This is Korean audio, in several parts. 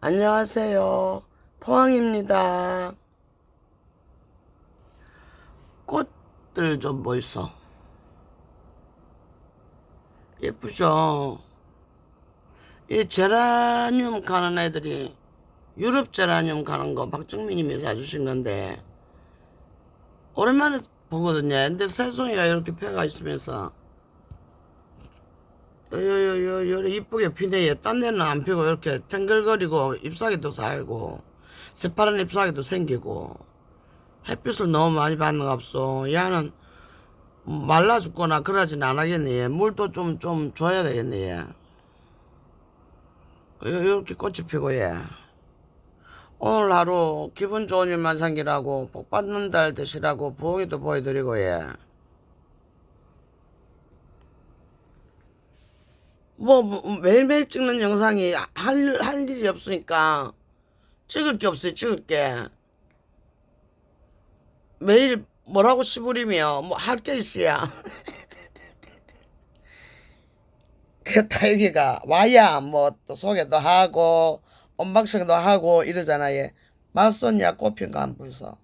안녕하세요. 포항입니다. 꽃들 좀 보이소. 예쁘죠? 이 제라늄 가는 애들이 유럽 제라늄 가는 거 박정민님이 사주신 건데 오랜만에 보거든요. 근데 새송이가 이렇게 펴가 있으면서 요요요 요 이쁘게 피네. 딴 데는 안 피고 이렇게 탱글거리고 잎사귀도 살고 새파란 잎사귀도 생기고 햇빛을 너무 많이 받는 거 없어. 얘는 말라 죽거나 그러진 않겠네. 얘. 물도 좀좀 줘야 되겠네. 얘. 요, 요렇게 꽃이 피고 얘. 오늘 하루 기분 좋은 일만 생기라고 복 받는 달 되시라고 부엉이도 보여드리고 얘. 뭐, 뭐, 매일매일 찍는 영상이 할, 할 일이 없으니까 찍을 게 없어요, 찍을 게. 매일 뭐라고 씨부리며 뭐 할 게 있어야. 그다 여기가 와야 뭐 또 소개도 하고 언박싱도 하고 이러잖아요. 맞소냐 꽃핀 거안 보이소.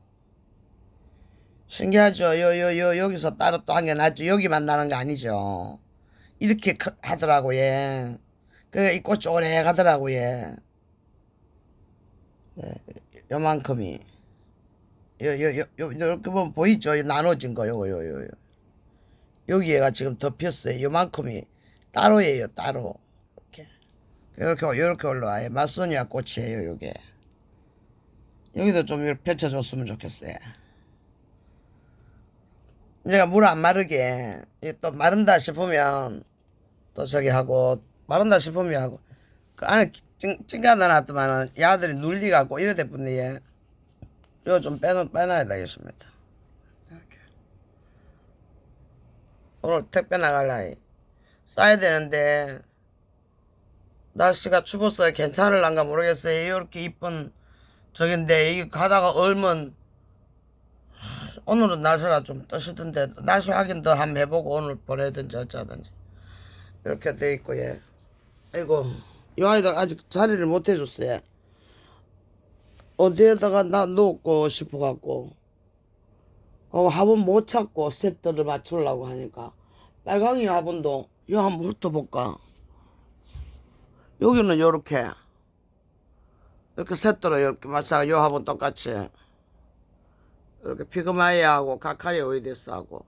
신기하죠. 요, 요, 요, 여기서 따로 또 한 개 나죠. 여기만 나는 거 아니죠. 이렇게 크- 하더라고, 예. 그래, 이 꽃이 오래 가더라고, 예. 네, 요만큼이. 요, 요, 요, 요, 이렇게 보면 보이죠? 요 나눠진 거, 요거, 요, 요, 요. 여기에가 지금 덮였어요. 요만큼이. 따로예요, 따로. 이렇게. 이렇게, 이렇게 올라와요. 마소니아 꽃이에요, 요게. 여기도 좀 이렇게 펼쳐줬으면 좋겠어요. 내가 물 안 마르게 이또 마른다 싶으면 또 저기 하고 마른다 싶으면 하고 그 안에 찡찡가 놔놨더만은 야들이 눌리 갖고 이래 됐군데 이거 좀 빼놔 빼놔야 되겠습니다. 이렇게. 오늘 택배 나갈라 싸야 되는데 날씨가 추워서 괜찮을란가 모르겠어요. 이렇게 이쁜 저긴데 이게 가다가 얼면 오늘은 날씨가 좀 뜨시던데 날씨 확인 더 한번 해보고 오늘 보내든지 어쩌든지 이렇게 돼 있고 예. 아이고 이 아이들 아직 자리를 못 해줬어요. 어디에다가 나 놓고 싶어 갖고 어, 화분 못 찾고 셋들을 맞추려고 하니까 빨강이 화분도 이 한번 훑어볼까 여기는 요렇게 이렇게 셋들을 이렇게 맞춰가 요 화분 똑같이 이렇게 피그마이하고 카카리 오이데스하고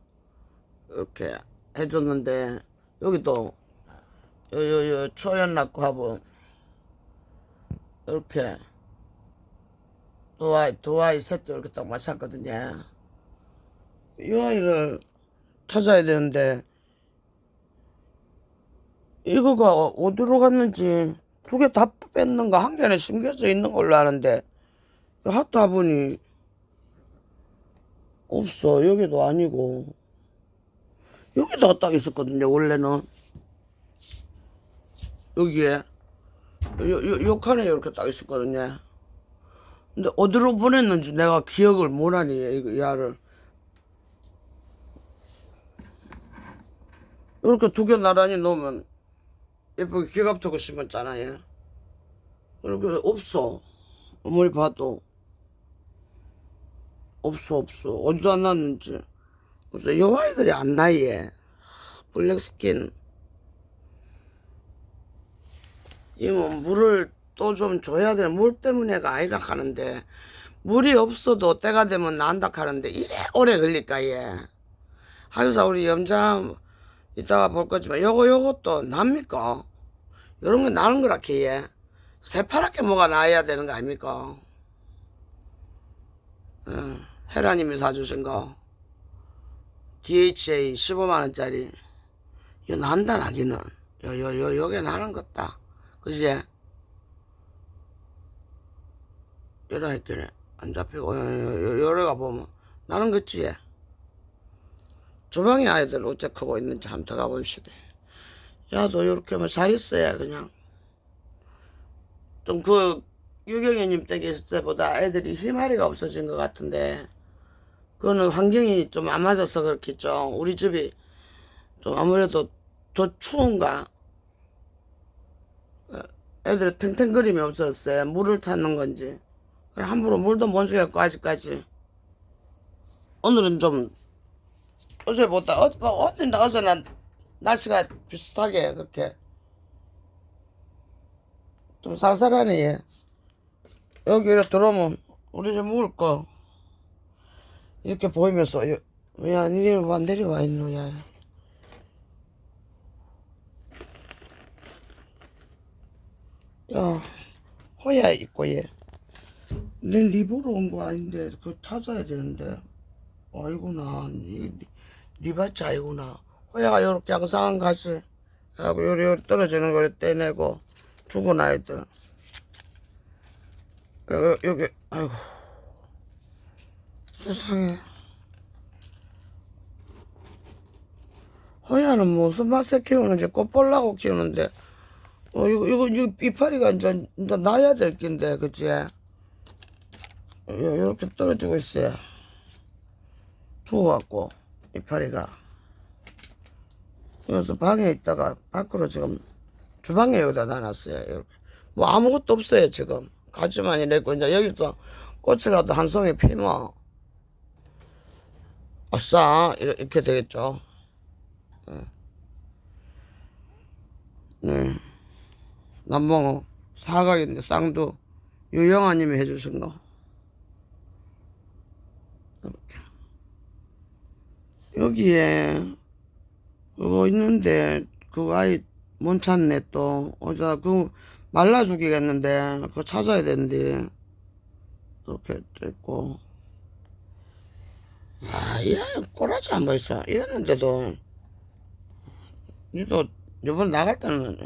이렇게 해줬는데 여기도 요요요 초연락고 하고 이렇게 두 아이 두 아이 셋도 이렇게 딱 맞췄거든요. 이 아이를 찾아야 되는데 이거가 어디로 갔는지 두 개 다 뺐는가 한 개는 심겨져 있는 걸로 아는데 하트 화분이 없어. 여기도 아니고. 여기다가 딱 있었거든요, 원래는. 여기에. 요, 요, 요 칸에 이렇게 딱 있었거든요. 근데 어디로 보냈는지 내가 기억을 못하니, 이거, 야를. 이렇게 두 개 나란히 놓으면 예쁘게 기갑토고 심었잖아요. 이렇게 없어. 아무리 봐도. 없어 없어 어디도 안 났는지 그래서 요 아이들이 안 나예 블랙스킨 이뭐 물을 또 좀 줘야 돼. 물 때문에 가 아니라 하는데. 물이 없어도 때가 되면 난다 하는데 이래 오래 걸릴까 얘. 하여사 우리 염자 이따가 볼 거지만 요거 요것도 납니까? 요런 거 나는 거라 걔 새파랗게 뭐가 나야 되는 거 아닙니까? 응. 헤라님이 사주신 거. DHA 15만원짜리. 이거 난다 나기는. 요 요 요 요게 나는 것다 그지 이래 했길래 안 잡히고 요래가 보면 나는 거지 주방에 아이들 어째 크고 있는지 한번 들어가 봅시다 야너 요렇게 하면 잘 있어야 그냥 좀 그 유경애님 댁에 있을 때보다 애들이 희마리가 없어진 것 같은데 그거는 환경이 좀 안 맞아서 그렇겠죠. 우리 집이 좀 아무래도 더 추운가? 어, 애들이 탱탱거림이 없었어요. 물을 찾는 건지. 그래, 함부로 물도 못 주겠고, 아직까지. 오늘은 좀, 어제보다, 어, 어, 어제나 어제나 날씨가 비슷하게, 그렇게. 좀 쌀쌀하네, 얘. 여기 이렇게 들어오면, 우리 좀 먹을 거. 이렇게 보이면서, 여- 야, 니네 와 내려와 있노, 야. 야, 호야 있고 얘. 내 리보로 온 거 아닌데 그거 찾아야 되는데. 아이구나. 니, 니 밭이 아니구나. 호야가 요렇게 양상한 가지. 하고 요리 요리 떨어지는 거를 떼내고 죽은 아이들. 여기, 여기, 아이고. 세상에. 호야는 무슨 맛에 키우는지 꽃 보려고 키우는데 어, 이거, 이거, 이거, 이파리가 이제, 이제 나야 될 낀데, 그치? 요, 요렇게 떨어지고 있어요. 죽어갖고, 이파리가. 그래서 방에 있다가 밖으로 지금 주방에 여기다 놔놨어요. 이렇게. 뭐 아무것도 없어요, 지금. 가지만 이랬고, 이제 여기서 꽃이라도 한 송이 피면, 아싸, 이렇게, 이렇게 되겠죠. 예. 네. 남봉어 사각인데 쌍두 유영아님이 해주신 거. 이렇게. 여기에 그거 있는데 그 아이 못 찾네 또. 어디다 그 말라 죽이겠는데 그거 찾아야 되는데. 이렇게 또 있고. 아얘 꼬라지 안 보였어. 이랬는데도. 니도 이번 나갈 때는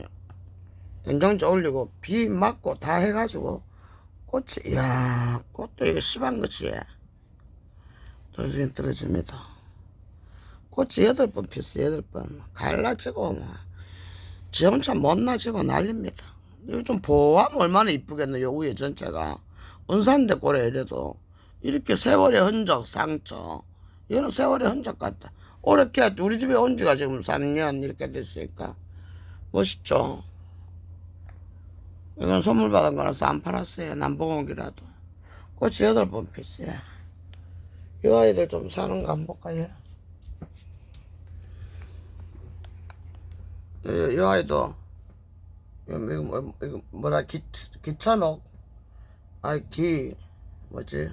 연장자 올리고 비 맞고 다 해가지고 꽃이 이야 꽃도 이거 심한 것이. 떨어지긴 떨어집니다. 꽃이 여덟 번 피었어 여덟 번. 갈라지고 막지 혼자 못나지고 난립니다. 이거 좀 보호하면 얼마나 이쁘겠노 요 위에 전체가. 은산대 꼴에 이래도. 이렇게 세월의 흔적 상처. 이거는 세월의 흔적 같다. 오래게 우리 집에 온 지가 지금 3년 이렇게 됐으니까. 멋있죠 이건 선물 받은 거라서 안 팔았어요. 남봉옥이라도. 꽃이 여덟 번 피었어요. 이 아이들 좀 사는 거 한번 볼까요? 이, 이 아이도, 이거, 뭐- 이거 뭐라, 기, 기천옥? 아이, 기, 뭐지?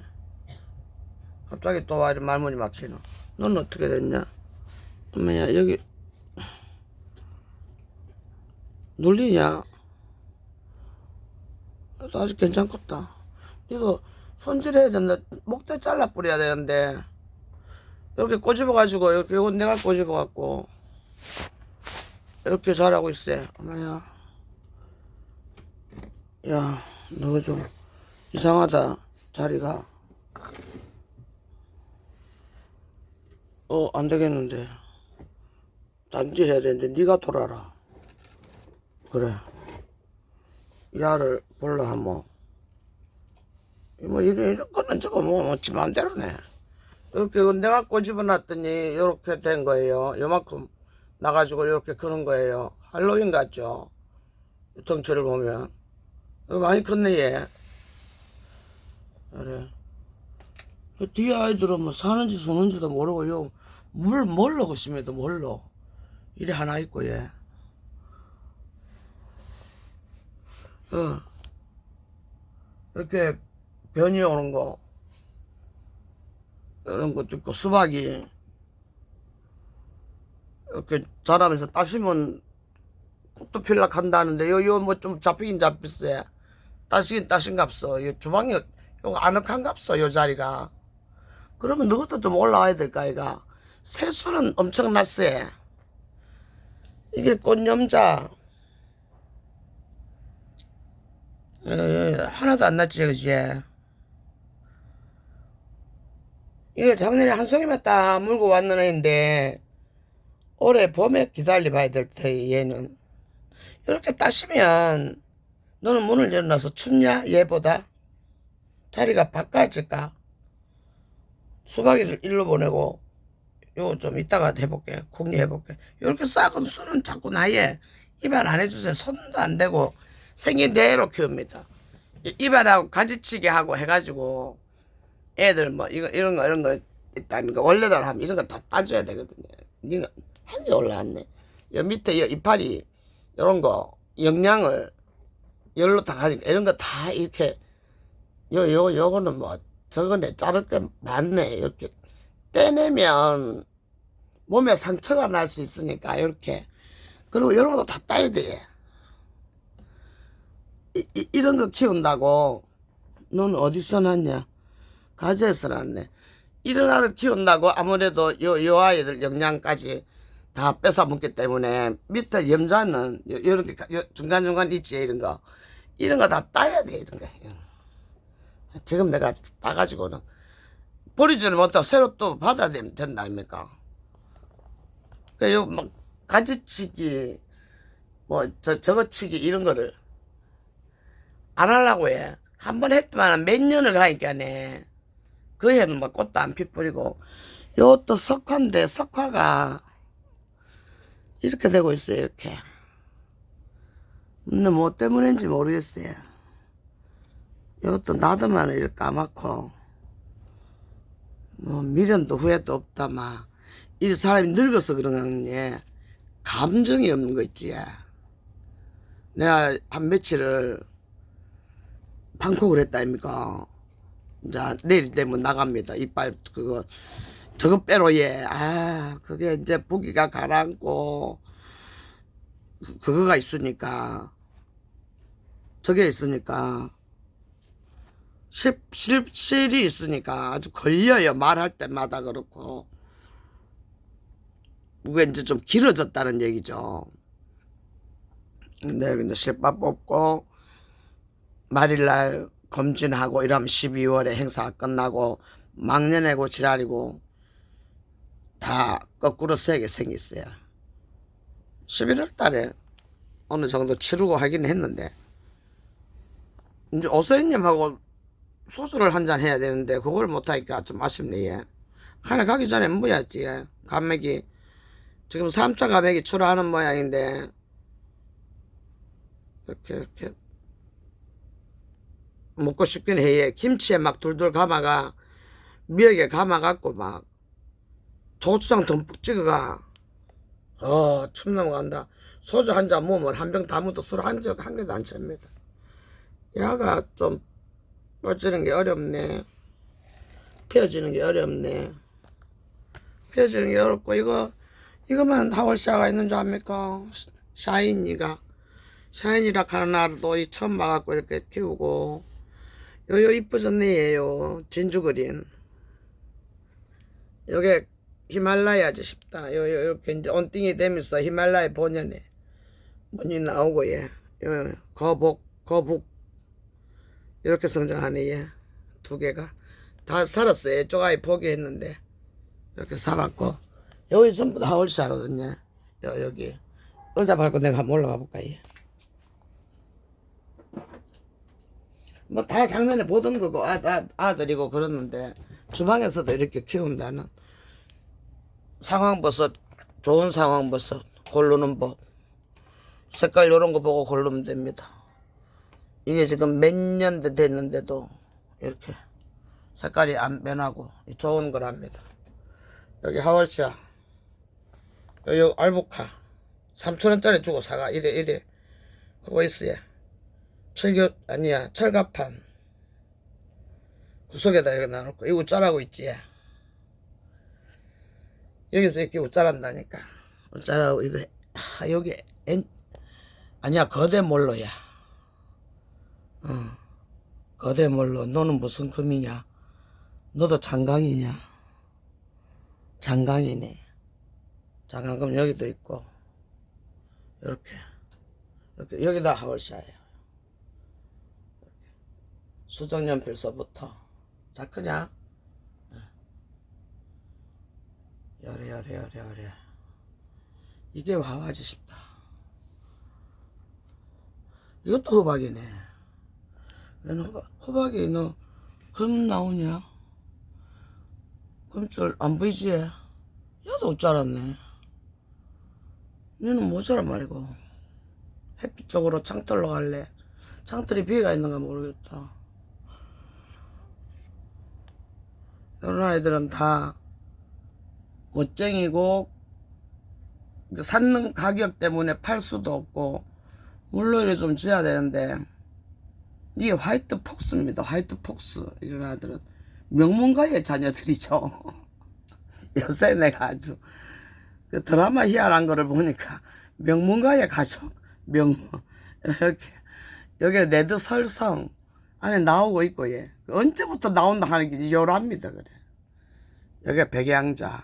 갑자기 또 와, 이리 말문이 막히노. 넌 어떻게 됐냐? 엄마야, 여기, 놀리냐? 그래도 아직 괜찮겠다. 이거 손질해야 된다. 목대 잘라 뿌려야 되는데 이렇게 꼬집어가지고 이렇게 이건 내가 꼬집어갖고 이렇게 잘하고 있어. 엄마야, 야, 너 좀 이상하다 자리가. 어, 안 되겠는데. 단지 해야 되는데 네가 돌아라. 그래. 야를 볼라 하면 뭐 이래 이런 거는 저거 뭐, 뭐지 마음대로네. 이렇게 내가 꼬집어 놨더니 이렇게 된 거예요. 요만큼 나가지고 이렇게 크는 거예요. 할로윈 같죠? 덩치를 보면. 많이 컸네 얘. 그래. 그 뒤에 아이들은 뭐 사는지 수는지도 모르고 요물 뭘로 것임에도 뭘로? 이래 하나 있고 얘. 어. 이렇게 변이 오는 거 이런 것도 있고 수박이. 이렇게 자라면서 따시면 꽃도 필락 한다는데 요 요 뭐 좀 잡히긴 잡혔어요. 따시긴 따신갑서 요 주방이 요 아늑한갑서 요 자리가. 그러면 너것도 좀 올라와야 될까 이가? 세수는 엄청났어요. 이게 꽃염자 에, 에, 하나도 안 났지, 그지? 이거 작년에 한 송이만 딱 물고 왔는 애인데, 올해 봄에 기다려 봐야 될 테, 얘는. 이렇게 따시면, 너는 문을 열어놔서 춥냐, 얘보다? 자리가 바꿔질까? 수박이를 일로 보내고, 요거 좀 이따가 해볼게. 궁리 해볼게. 이렇게 싹은 수는 자꾸 나에 입안 안 해주세요. 손도 안 대고, 생긴 대로 키웁니다. 이- 입안하고 가지치기 하고 해가지고 애들 뭐 이거 이런 거 이런 거 있다니까 원래대로 하면 이런 거 다 따줘야 되거든요. 니는 한개 올라왔네. 여 밑에 여 이파리 이런 거 영양을 열로 다 가니까 이런 거 다 이렇게 요 요 요거는 뭐 저거네 자를 게 많네 이렇게 떼내면 몸에 상처가 날 수 있으니까 이렇게 그리고 이런 것도 다 따야 돼. 이, 이, 이 런 거 키운다고. 넌 어디서 났냐? 가지에서 났네. 이런 아들 키운다고 아무래도 요, 요 아이들 영양까지 다 뺏어 먹기 때문에 밑에 염자는 요- 요렇게 가- 요 중간중간 있지 이런 거. 이런 거 다 따야 돼 이런 거. 지금 내가 따가지고는. 버리지를 못하고 새로 또 받아야 된- 된다 아닙니까? 그막 가지치기 뭐 저 저거 치기 이런 거를 안 하려고 해. 한 번 했더만 몇 년을 가니까네. 그 해는 뭐 꽃도 안 피뿌리고 요것도 석화인데 석화가 이렇게 되고 있어요 이렇게. 근데 뭐 때문인지 모르겠어요. 이것도 나도만 이렇게 까맣고 뭐 미련도 후회도 없다 막. 이 사람이 늙어서 그런 거니 감정이 없는 거 있지. 내가 한 며칠을 방콕을 했다 아닙니까? 자, 내일 되면 나갑니다. 이빨, 그거, 저거 빼로 예. 아, 그게 이제 부기가 가라앉고, 그- 그거가 있으니까, 저게 있으니까, 실, 실, 실이 있으니까 아주 걸려요. 말할 때마다 그렇고. 이제 좀 길어졌다는 얘기죠. 근데 이제 실밥 뽑고, 말일날 검진하고 이러면 12월에 행사 끝나고 막년에고 지랄이고 다 거꾸로 세게 생겼어요. 11월 달에 어느 정도 치르고 하긴 했는데 이제 오서희님하고 소주를 한 잔 해야 되는데 그걸 못하니까 좀 아쉽네 얘. 하나 가기 전에 뭐였지 얘. 감맥이 지금 3차 감맥이 출하하는 모양인데 이렇게 이렇게 먹고 싶긴 해. 김치에 막 둘둘 감아가 미역에 감아갖고 막 고추장 듬뿍 찍어가. 어, 춤 넘어간다. 소주 한 잔 먹으면 한병 담아도 술한적한 개도 안 찹니다. 야가 좀 뻗지는 게 어렵네. 펴지는 게 어렵네. 펴지는 게 어렵고 이거 이거만 하월샤가 있는 줄 압니까? 샤인이가 샤인이라 하는 나라도 이 처음 봐갖고 이렇게 키우고 요요 이뻐졌네 얘요. 진주그린. 요게 히말라야지 싶다. 요, 요 이렇게 이제 온띵이 되면서 히말라야 본연에 문이 나오고 얘. 요, 거복 거북. 이렇게 성장하네 얘두 개가. 다 살았어요 이쪽 아이 포기했는데. 이렇게 살았고. 여기 전부 다 얼씨하거든요. 요, 여기. 의자 밟고 내가 한번 올라가 볼까 얘 뭐 다 작년에 보던 거고 아, 아, 아들이고 그랬는데 주방에서도 이렇게 키운다는. 상황버섯 좋은 상황버섯 고르는 법. 색깔 요런 거 보고 고르면 됩니다. 이게 지금 몇 년 됐는데도 이렇게 색깔이 안 변하고 좋은 거랍니다. 여기 하월시아 여기 알보카 3천원짜리 주고 사가. 이래 이래. 그거 있어요 철교 아니야 철갑판. 구석에다 이렇게 놔놓고 이거 웃자라고 있지 여기서 이렇게 웃자란다니까. 웃자라고 이거 아 여기 엔 아니야 거대 몰로야. 어. 거대 몰로 너는 무슨 금이냐? 너도 장강이냐? 장강이네. 장강금 여기도 있고 이렇게. 여기다 하월샤예요 수정연필서부터 자 크냐? 열에 열에 열에 열에 이게 와와지 싶다 이것도 호박이네 얘는 호박, 호박이 너흠 나오냐? 흠줄 안 보이지? 야도 옷 자랐네 얘는 모자란 말이고 햇빛 쪽으로 창틀로 갈래 창틀이 비가 있는가 모르겠다. 이런 아이들은 다 멋쟁이고 그 샀는 가격 때문에 팔 수도 없고 물놀이를 좀 지어야 되는데 이게 화이트 폭스입니다. 화이트 폭스 이런 아들은 명문가의 자녀들이죠. 요새 내가 아주 그 드라마 희한한 거를 보니까 명문가의 가족 명문 이렇게 여기 레드 설성 안에 나오고 있고 예. 언제부터 나온다 하는 게 요랍니다 그래. 여기 백양자.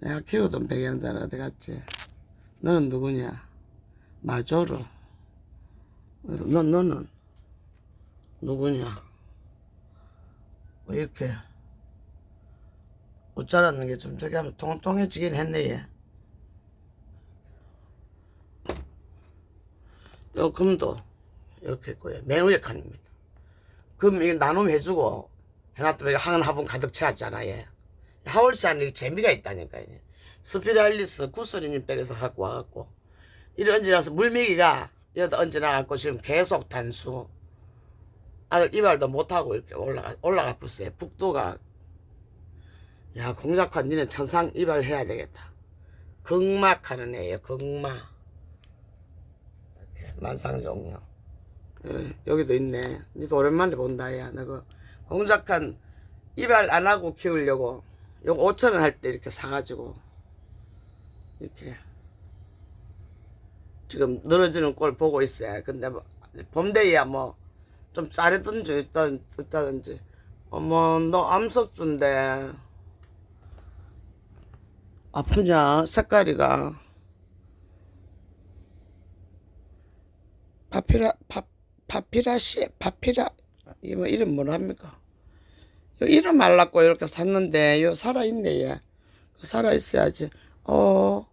내가 키우던 백양자는 어디 갔지? 너는 누구냐? 마조르 너 너는 누구냐? 뭐 이렇게 옷 자랐는 게 좀 저기 하면 통통해지긴 했네 얘. 요 금도 이렇게 있고요. 맨 위에 칸입니다. 금 이게 나눔 해주고 해놨더니 한 화분 가득 채웠잖아 얘. 하월시 안에 재미가 있다니까 요 스피랄리스 구스리님 백에서 갖고 와갖고 이리 얹어놔서 물미기가 여기 얹어놔갖고 지금 계속 단수 아들 이발도 못하고 이렇게 올라가 올라가 불세 북도가 야 공작한 니네 천상 이발해야 되겠다 극막하는 애예요 극막 만상종료 예, 여기도 있네. 니도 오랜만에 본다 야. 너그 공작한 이발 안 하고 키우려고 요거 5천원 할 때 이렇게 사가지고 이렇게 지금 늘어지는 꼴 보고 있어요. 근데 뭐 봄데이야 뭐좀 짜리든지 있던 어쩌든지. 어머 너 암석주인데. 아프냐 색깔이가 파피라 파 파피라시 파피라. 이뭐 이름 뭐랍니까? 요 이름 말랐고 이렇게 샀는데 요 살아 있네 얘. 살아 있어야지. 어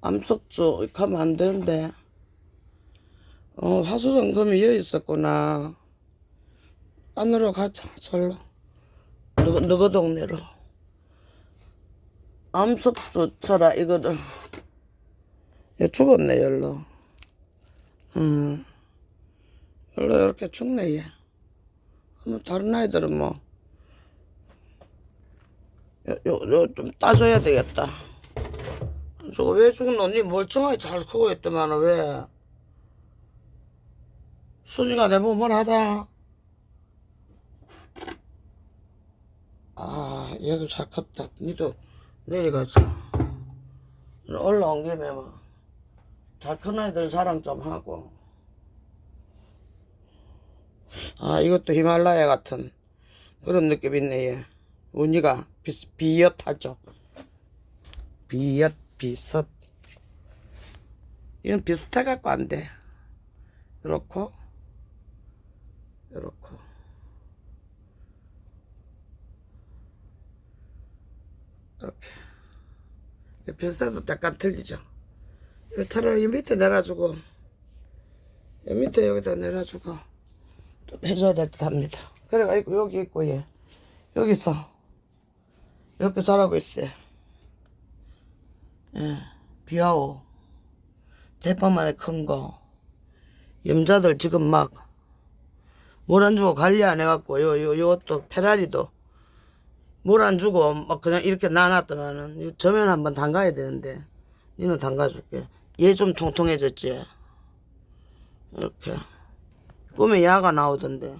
암석주 하면 안 되는데. 어 화수정금이 여기 있었구나. 안으로 가자 절로. 너거 너거 동네로? 암석주 쳐라 이거를. 얘 죽었네 열로 음 열로 이렇게 죽네 얘 그럼 다른 아이들은 뭐 요, 요, 요, 좀 따져야 되겠다. 저거 왜 죽은 언니 멀쩡하게 잘 크고 있더만 왜? 수지가 내 몸을 하다. 아, 얘도 잘 컸다. 니도 내려가자. 올라온 김에 뭐, 잘 큰 아이들 자랑 좀 하고. 아, 이것도 히말라야 같은 그런 느낌 있네, 얘. 운이가 비, 비슷하죠. 비슷, 비슷. 이건 비슷해 갖고 안 돼. 이렇고, 이렇고. 이렇게. 비슷해도 약간 틀리죠. 이거 차라리 이 밑에 내놔주고, 이 밑에 여기다 내놔주고, 좀 해줘야 될 듯 합니다. 그래가 있고, 여기 있고, 얘. 여기서, 이렇게 자라고 있어요. 예, 비아오. 대파만에 큰 거. 염자들 지금 막, 물 안 주고 관리 안 해갖고, 요, 요, 요것도, 페라리도, 물 안 주고, 막 그냥 이렇게 놔놨더만은, 이 저면 한번 담가야 되는데, 니는 담가줄게. 얘 좀 통통해졌지? 이렇게. 꿈에 야가 나오던데.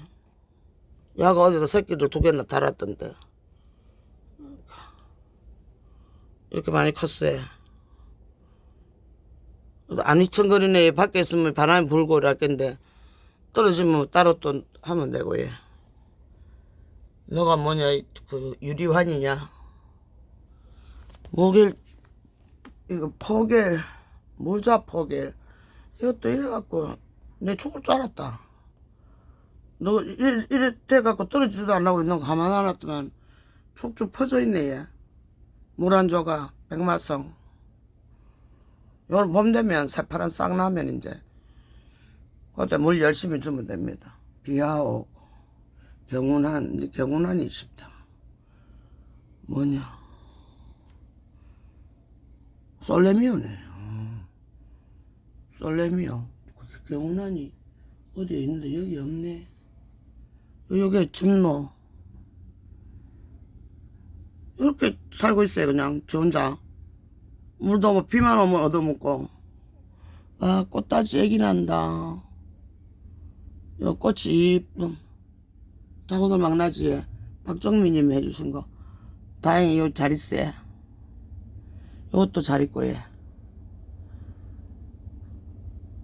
야가 어디다 새끼들 두 개나 달았던데. 이렇게 많이 컸어요. 안 휘청거리네. 밖에 있으면 바람이 불고 이럴 텐데, 떨어지면 따로 또 하면 되고, 예. 너가 뭐냐, 이- 그, 유리환이냐? 목일, 이거 포겔, 모자 포겔. 이것도 이래갖고, 내 죽을 줄 알았다. 너, 이래, 이래 돼갖고 떨어지지도 않고 거 가만 안 놨더만, 축축 퍼져 있네, 얘. 물안 줘가, 백마성. 이걸 봄 되면 새파란 싹 나면 이제, 그때 물 열심히 주면 됩니다. 비하오, 경운한, 경운한이 싶다. 뭐냐. 솔레미오네. 어. 솔레미요. 경운하니 어디에 있는데 여기 없네. 여기 집노. 이렇게 살고 있어요 그냥 저 혼자. 물도 뭐 비만 오면 얻어먹고. 아 꽃다지 애기 난다. 요 꽃이 이쁨. 다고도 망나지에 박정민님이 해주신 거. 다행히 요잘 있어요. 요것도 잘 있고 예.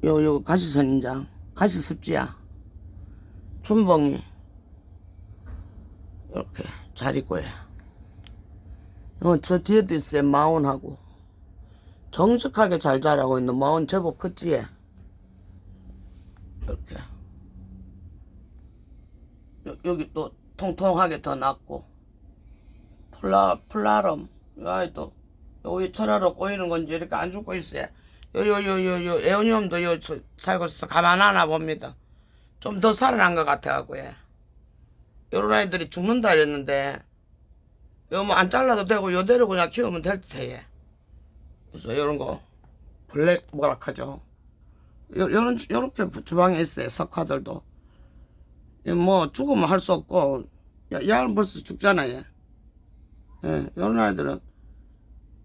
요, 요, 가시선인장, 가시습지야, 춘봉이, 이렇게 잘 있고, 요 어, 저 뒤에도 있어요, 마온하고. 정직하게 잘 자라고 있는 마온 제법 컸지, 얘. 이렇게. 여, 여기 또 통통하게 더 났고. 플라, 플라럼, 이 아이도, 여기 철화로 꼬이는 건지 이렇게 안 죽고 있어요. 요요요요요 에오니움도 요 저- 살고 있어 가만 하나 봅니다. 좀 더 살아난 것 같아갖고 예. 요런 아이들이 죽는다 이랬는데 요 뭐 안 잘라도 되고 요대로 그냥 키우면 될 듯해 예. 그래서 요런 거 블랙 뭐라 하죠. 요 요런 요렇게 주방에 있어요 석화들도. 이뭐 죽으면 할 수 없고 야, 야는 벌써 죽잖아 얘. 예, 요런 아이들은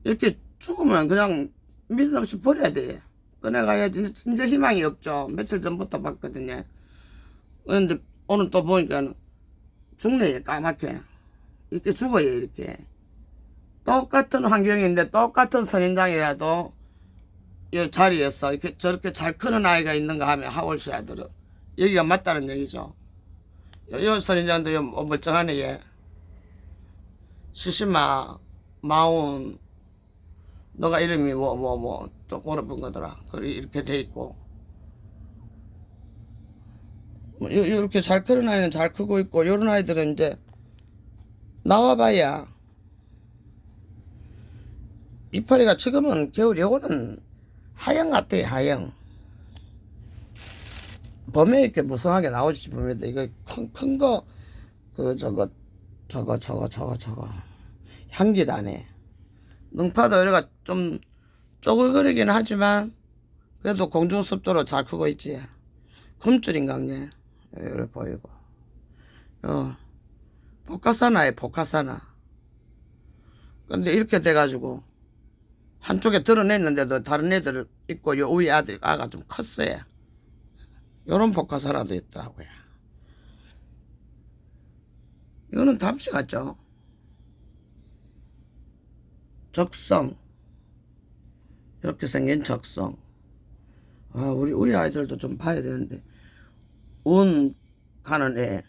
이렇게 죽으면 그냥 믿음 없이 버려야 돼. 꺼내가야지. 진짜 희망이 없죠. 며칠 전부터 봤거든요. 그런데 오늘 또 보니까는 죽네, 까맣게. 이렇게 죽어요, 이렇게. 똑같은 환경인데 똑같은 선인장이라도 이 자리에서 이렇게 저렇게 잘 크는 아이가 있는가 하면 하월시 아들은 여기가 맞다는 얘기죠. 요, 요 선인장도 요 멀쩡하네, 얘. 시시마, 마운, 너가 이름이 뭐 뭐 뭐 좀 어렵은 거더라. 그리 이렇게 돼 있고. 뭐 요- 요렇게 잘 크는 아이는 잘 크고 있고 요런 아이들은 이제 나와봐야 이파리가 지금은 겨울 요거는 하영 같아 하영. 봄에 이렇게 무성하게 나오지 싶으면 이거 큰 큰 거 그 저거 저거 저거 저거 저거 향기 나네. 능파도 여기가 좀 쪼글거리긴 하지만 그래도 공중습도로 잘 크고 있지. 금줄인가 그냥 여기 보이고. 어 복화사나에 복화사나. 근데 이렇게 돼가지고 한쪽에 드러냈는데도 다른 애들 있고 요 위에 아들 아가 좀 컸어요. 요런 복화사라도 있더라고요. 이거는 담시 같죠? 적성. 이렇게 생긴 적성. 아 우리 우리 아이들도 좀 봐야 되는데. 운 가는 애.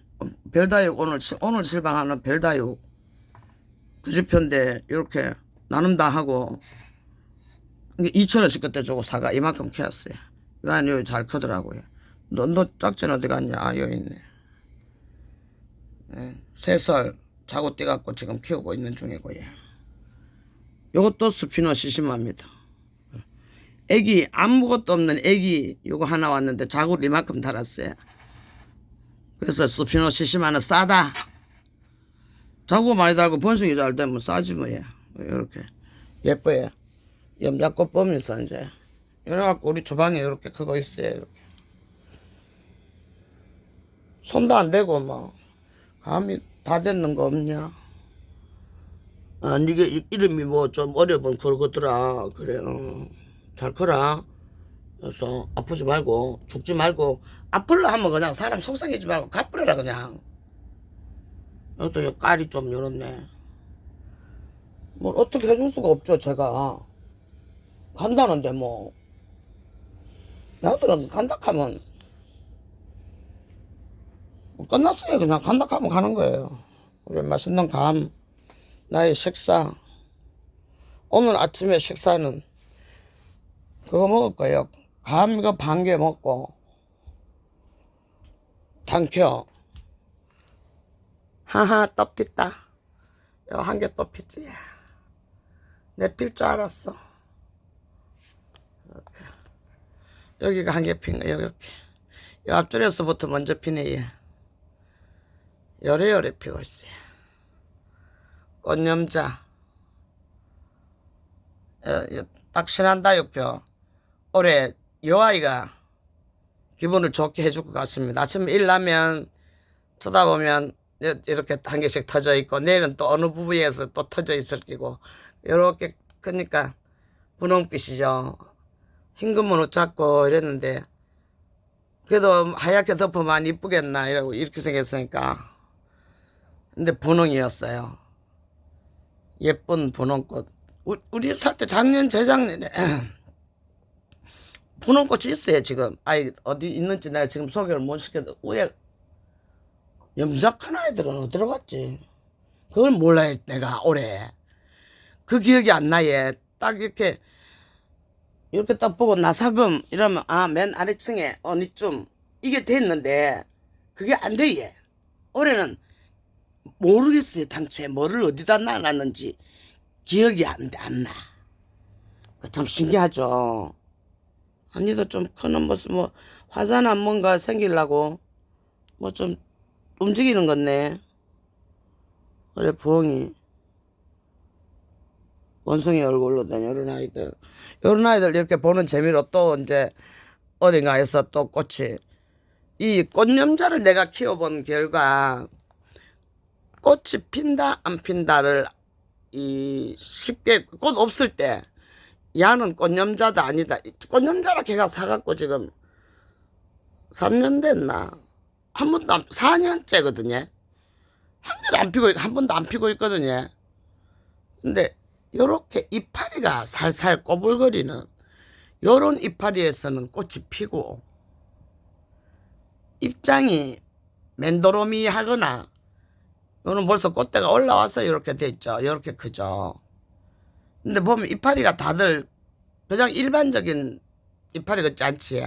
별다육 오늘 시- 오늘 실방하는 별다육. 그집편데 이렇게 나눔 다 하고. 이게 2천 원씩 그때 주고 사가 이만큼 이 안이 여기 잘 크더라고요. 너, 너 짝지는 어디 갔냐? 아 여기 있네. 예, 세살 자고 뛰갖고 지금 키우고 있는 중이고 예. 요것도 스피너 시시마입니다. 애기 아무것도 없는 애기 요거 하나 왔는데 자구를 이만큼 달았어요. 그래서 스피너 시시마는 싸다. 자구 많이 달고 번식이 잘 되면 싸지 뭐야. 이렇게 예뻐요. 염자꽃 보면서 이제 이래갖고 우리 주방에 이렇게 크고 있어요. 이렇게. 손도 안 대고 뭐 감이 다 됐는 거 없냐? 아, 니게 이- 이름이 뭐 좀 어려운 그러더라. 그래, 어. 잘 커라. 그래서 아프지 말고, 죽지 말고, 아플라 하면 그냥 사람 속상해지 말고 갚으라 그냥. 이것도 요 깔이 좀 요렇네. 뭐 어떻게 해줄 수가 없죠, 제가. 간다는데 뭐. 나들은 간다 하면, 뭐 끝났어요. 그냥 간다 하면 가는 거예요. 우리 맛있는 감. 나의 식사. 오늘 아침에 식사는 그거 먹을 거예요. 감 이거 반개 먹고 당켜. 하하 또 pis다. 이거 한 개 또 pis지. 내 필 줄 알았어. 이렇게. 여기가 한 개 핀 거예요. 이렇게. 이 앞줄에서부터 먼저 피네. 얘. 요래요래 피고 있어요. 꽃염자 어, 어, 육표 올해 요 아이가 기분을 좋게 해줄 것 같습니다. 아침에 일 나면 쳐다보면 이- 이렇게 한 개씩 터져 있고 내일은 또 어느 부위에서 또 터져 있을 끼고 이렇게 그러니까 분홍빛이죠. 흰금은 옷 잡고 이랬는데 그래도 하얗게 덮으면 이쁘겠나 이러고 이렇게 생겼으니까 근데 분홍이었어요. 예쁜 분홍꽃. 우- 우리 살 때 작년 재작년에 분홍꽃이 있어요 지금. 아이 어디 있는지 내가 지금 소개를 못 시켜도 왜 염작한 아이들은 어디로 갔지? 그걸 몰라요 내가 올해. 그 기억이 안 나예. 딱 이렇게 이렇게 딱 보고 나사금 이러면 아 맨 아래층에 어느쯤 이게 됐는데 그게 안 돼. 얘. 올해는 모르겠어요 당최 뭐를 어디다 놔놨는지 기억이 안, 돼, 안 나. 그참 신기하죠. 언니도 좀 크는 모습 뭐 화산한 뭔가 생기려고 뭐 좀 움직이는 건네. 그래 부엉이 원숭이 얼굴로 된 이런 아이들 이런 아이들 이렇게 보는 재미로 또 이제 어딘가에서 또 꽃이 이 꽃염자를 내가 키워본 결과 꽃이 핀다 안 핀다를 이 쉽게 꽃 없을 때 야는 꽃염자도 아니다. 꽃염자라 걔가 사갖고 지금 3년 됐나? 한 번도 안 4년째거든요. 한 개도 안 피고 있- 한 번도 안 피고 있거든요. 근데 요렇게 이파리가 살살 꼬불거리는 요런 이파리에서는 꽃이 피고 입장이 맨도로미 하거나 요는 벌써 꽃대가 올라와서 이렇게 됐죠. 이렇게 크죠. 근데 보면 이파리가 다들 그냥 일반적인 이파리 같지 않지.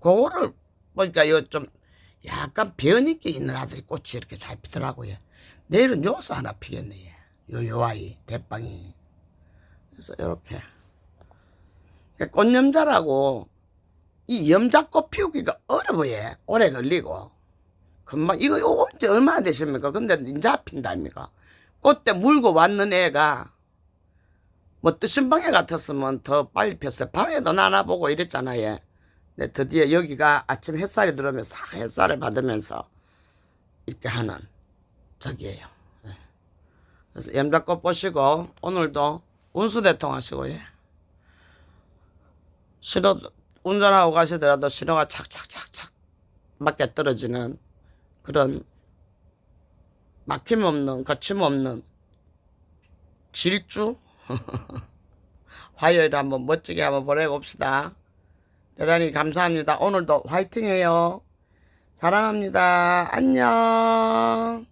그거를 보니까 요좀 약간 변 있게 있는 아들이 꽃이 이렇게 잘 피더라고요. 내일은 요수 하나 피겠네. 얘. 요, 요 아이, 대빵이. 그래서 이렇게. 꽃염자라고 이 염자꽃 피우기가 어려워요. 오래 걸리고. 금방 이거 언제 얼마나 되십니까? 근데 인자 핀다입니까? 꽃대 물고 왔는 애가 뭐 뜨신 방에 같았으면 더 빨리 폈어요. 방에도 나나보고 이랬잖아요. 근데 드디어 여기가 아침 햇살이 들어오면 싹 햇살을 받으면서 이렇게 하는 저기예요. 예. 그래서 염자꽃 보시고 오늘도 운수 대통 하시고 예. 신호 운전하고 가시더라도 신호가 착착착착 맞게 떨어지는 그런 막힘 없는 거침 없는 질주 화요일에 한번 멋지게 한번 보내봅시다. 대단히 감사합니다. 오늘도 화이팅해요. 사랑합니다. 안녕.